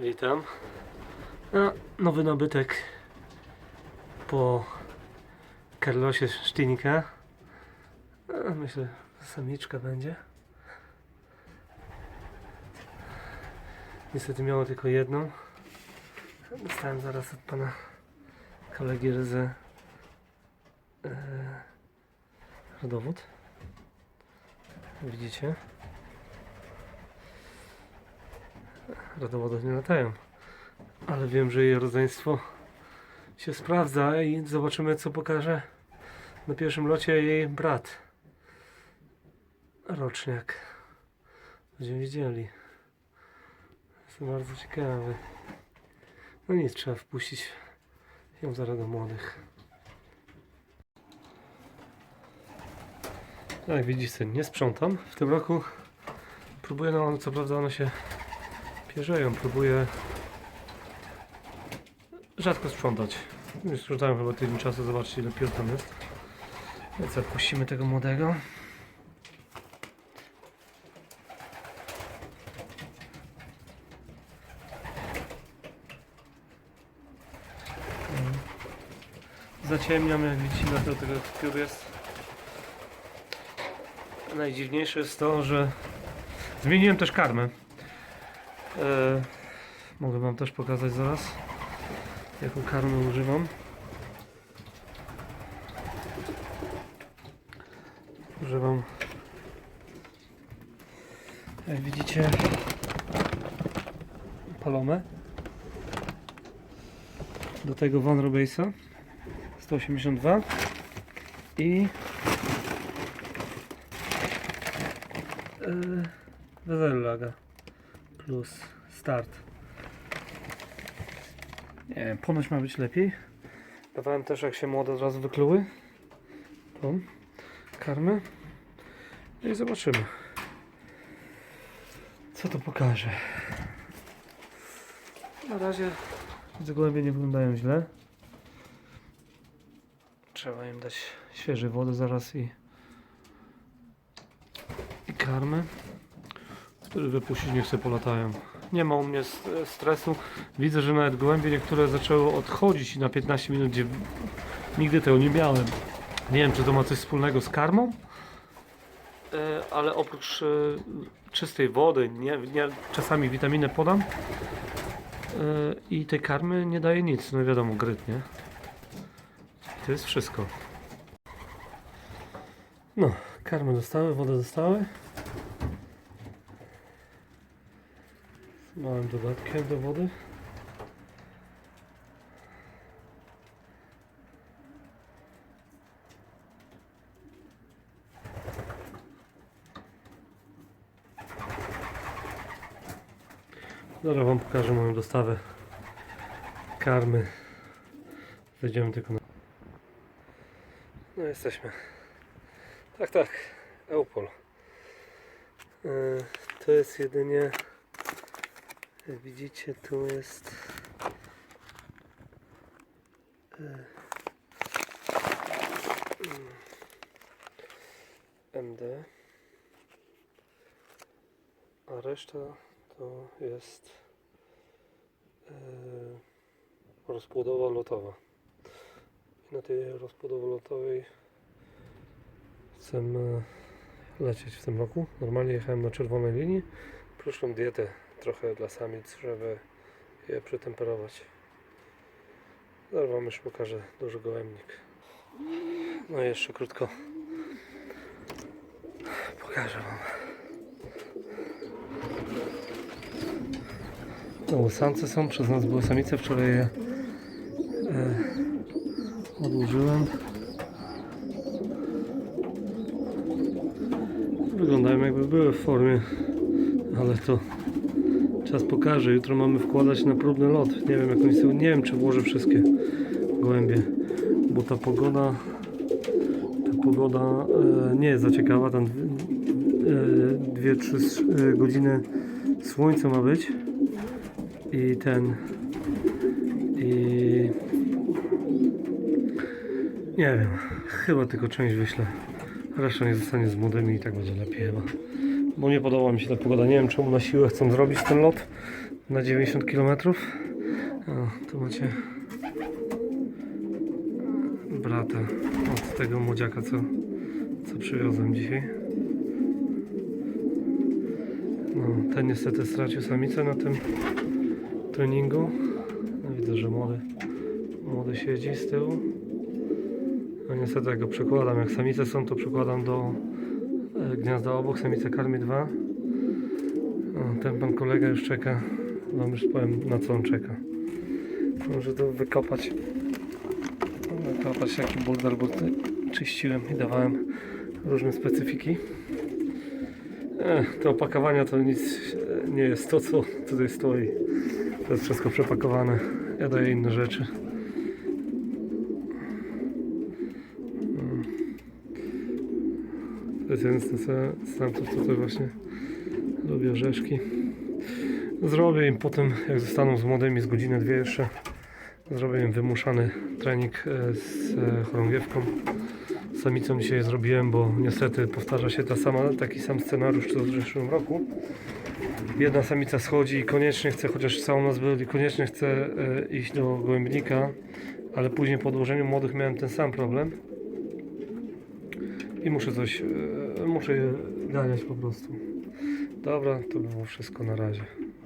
Witam. No, nowy nabytek po Carlosie Sztynika. No, myślę, że samiczka będzie. Niestety miało tylko jedną. Dostałem zaraz od pana kolegi Ryzy e, rodowód. Widzicie? Rodowody nie latają. Ale wiem, że jej rodzeństwo się sprawdza i zobaczymy co pokaże na pierwszym locie jej brat. Roczniak. Będziemy widzieli. Jestem bardzo ciekawy. No nic, trzeba wpuścić ją zaraz do młodych. Jak widzicie, nie sprzątam. W tym roku próbuję, no co prawda one się pierzeją, próbuję rzadko sprzątać. Nie sprzątałem chyba tydzień czasu, ile piór tam jest. Więc odpuścimy tego młodego. Mm. Zaciemniam, jak widzicie, na to tego piór jest. Najdziwniejsze jest to, że zmieniłem też karmę. E, mogę Wam też pokazać zaraz, jaką karmę używam. Używam, jak widzicie, palomę. Do tego Van Robase'a 182 i yy, plus start. Nie wiem, ponoć ma być lepiej. Dawałem też jak się młode od razu wykluły. Tą karmę. No i zobaczymy. Co to pokaże. Na razie widzę gołębie nie wyglądają źle. Trzeba im dać świeżej wody zaraz i i karmę. Wypuścić, niech sobie polatają. Nie ma u mnie stresu. Widzę, że nawet gołębie niektóre zaczęły odchodzić na 15 minut, gdzie nigdy tego nie miałem. Nie wiem, czy to ma coś wspólnego z karmą, e, ale oprócz e, czystej wody, nie, nie, czasami witaminę podam e, i tej karmy nie daje nic. No wiadomo, gryt, nie? To jest wszystko. No, karmy dostały, wodę dostały. Małym dodatkiem do wody. Zaraz Wam pokażę moją dostawę karmy. Zejdziemy tylko na... No jesteśmy. Tak, tak. Eupol. Yy, to jest jedynie jak widzicie tu jest e, MD a reszta to jest e, rozpłodowa lotowa. Na tej rozpłodowo lotowej chcę lecieć w tym roku. Normalnie jechałem na czerwonej linii. Przyszłą dietę trochę dla samic, żeby je przetemperować. Zaraz Wam już pokażę duży gołębnik. No i jeszcze krótko pokażę Wam. No, samce są, przez nas były samice, wczoraj je e, odłożyłem. Wyglądają jakby były w formie ale to czas pokaże. Jutro mamy wkładać na próbny lot. Nie wiem jak oni są. Nie wiem czy włożę wszystkie gołębie, bo ta pogoda ta pogoda e, nie jest za ciekawa. Tam 2-3 godziny słońca ma być i ten i nie wiem, chyba tylko część wyślę. Reszta nie zostanie z młodymi i tak będzie lepiej chyba bo nie podoba mi się ta pogoda. Nie wiem czemu na siłę chcą zrobić ten lot. na 90 km. O, tu macie brata od tego młodziaka, co, co przywiozłem dzisiaj. No, ten niestety stracił samicę na tym treningu. No, widzę, że młody, młody siedzi z tyłu. No niestety jak go przekładam, jak samice są, to przekładam do gniazda obok, samice karmi dwa. O, ten pan kolega już czeka. Wam już powiem na co on czeka. Może to wykopać. Wykopać jaki bulldar, bo czyściłem i dawałem różne specyfiki. Ech, te opakowania to nic nie jest to, co tutaj stoi. To jest wszystko przepakowane. Ja daję inne rzeczy. To jest jeden z samców, co tutaj właśnie lubi orzeszki. Zrobię im potem, jak zostaną z młodymi, z godziny dwie jeszcze, zrobię im wymuszany trening e, z e, chorągiewką. Samicą dzisiaj zrobiłem, bo niestety powtarza się ta sama, taki sam scenariusz co w zeszłym roku. Jedna samica schodzi i koniecznie chce, chociaż całą noc byli, koniecznie chce e, iść do gołębnika, ale później po odłożeniu młodych miałem ten sam problem. I muszę coś, e, muszę je ganiać po prostu. Dobra, to było wszystko na razie.